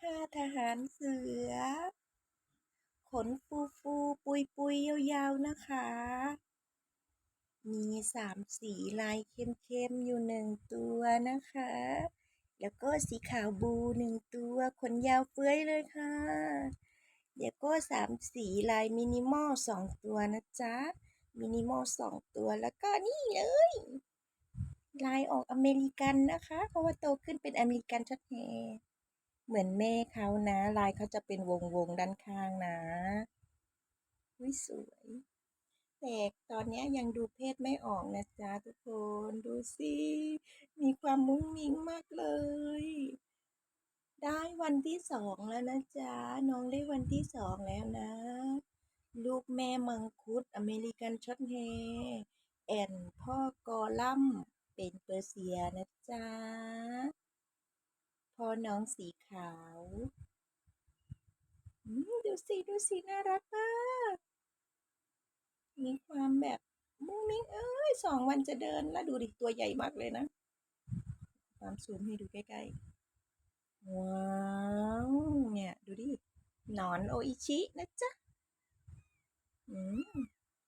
ห้าทหารเสือ ขนฟูฟูปุยปุยยาวๆนะคะ มีสามสีลายเข้มๆอยู่หนึ่งตัวนะคะ แล้วก็สีขาวบูหนึ่งตัวขนยาวเฟ้ยเลยค่ะเดี๋ยวก็สามสีลายมินิมอลสองตัวนะจ๊ะ มินิมอลสองตัวแล้วก็นี่เลยลายออกอเมริกันนะคะ เพราะว่าโตขึ้นเป็นอเมริกันชัดแฮ เหมือนแม่เขานะ ลายเขาจะเป็นวงวงด้านข้างนะวิสวยแต่ตอนนี้ยังดูเพศไม่ออกนะจ๊ะทุกคนดูสิมีความมุ้งมิ้งมากเลย ได้วันที่สองแล้วนะจ๊ะน้องได้วันที่สองแล้วนะ ลูกแม่มังคุดอเมริกันช็อตแฮแอนพ่อกอลัมเป็นเปอร์เซียนะจ๊ะ พ่อน้องสีขาวดูสิดูสิน่ารักมากมีความแบบมุ้งมิ้งเอ้ยสองวันจะเดินแล้วดูดิตัวใหญ่มากเลยนะ ความซูมให้ดูใกล้ๆ ว้าวเนี่ยดูดิหนอนโออิชินะจ๊ะอืม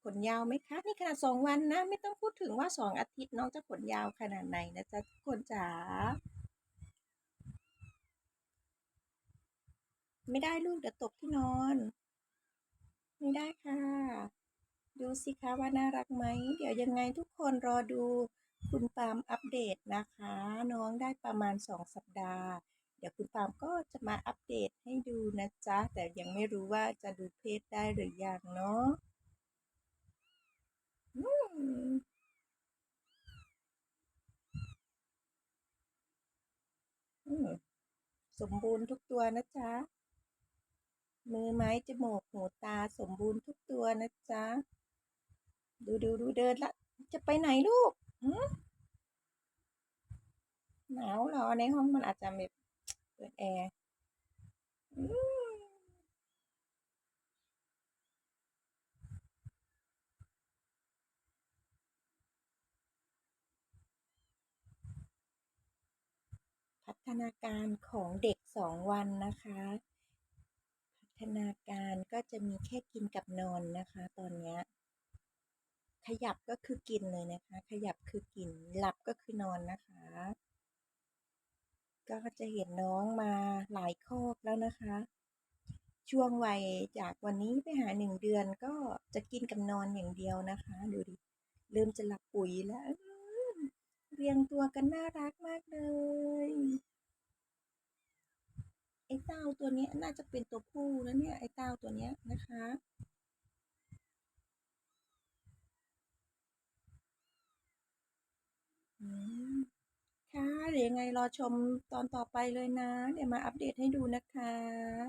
ขนยาวไหมคะนี่ขนาดสองวันนะ ไม่ต้องพูดถึงว่าสองอาทิตย์น้องจะขนยาวขนาดไหนนะจ๊ะทุกคนจ๋า ไม่ได้ลูกเดี๋ยวตกที่นอน ไม่ได้ค่ะ ดูสิคะว่าน่ารักไหม เดี๋ยวยังไงทุกคนรอดูคุณปามอัปเดตนะคะ น้องได้ประมาณสองสัปดาห์ เดี๋ยวคุณปามก็จะมาอัปเดตให้ดูนะจ๊ะ แต่ยังไม่รู้ว่าจะดูเพศได้หรือยังเนาะสมบูรณ์ทุกตัวนะจ๊ะ มือไม้จมูกหูตาสมบูรณ์ทุกตัวนะจ๊ะ ดูดูดูเดินละ จะไปไหนลูกหืมหนาวเหรอในห้องมันอาจจะแบบเปิดแอร์พัฒนาการของเด็กสองวันนะคะ ฒนาการก็จะมีแค่กินกับนอนนะคะ ตอนนี้ขยับก็คือกินเลยนะคะ ขยับคือกิน หลับก็คือนอนนะคะ ก็จะเห็นน้องมาหลายคอกแล้วนะคะ ช่วงวัยจากวันนี้ไปหาหนึ่งเดือนก็จะกินกับนอนอย่างเดียวนะคะ ดูดิ เริ่มจะหลับปุ๋ยแล้ว เรียงตัวกันน่ารักมากเลย เต้าตัวนี้น่าจะเป็นตัวผู้นะเนี่ยไอ้เต้าตัวนี้นะคะค่ะหรือยังไงรอชมตอนต่อไปเลยนะ เดี๋ยวมาอัปเดตให้ดูนะคะ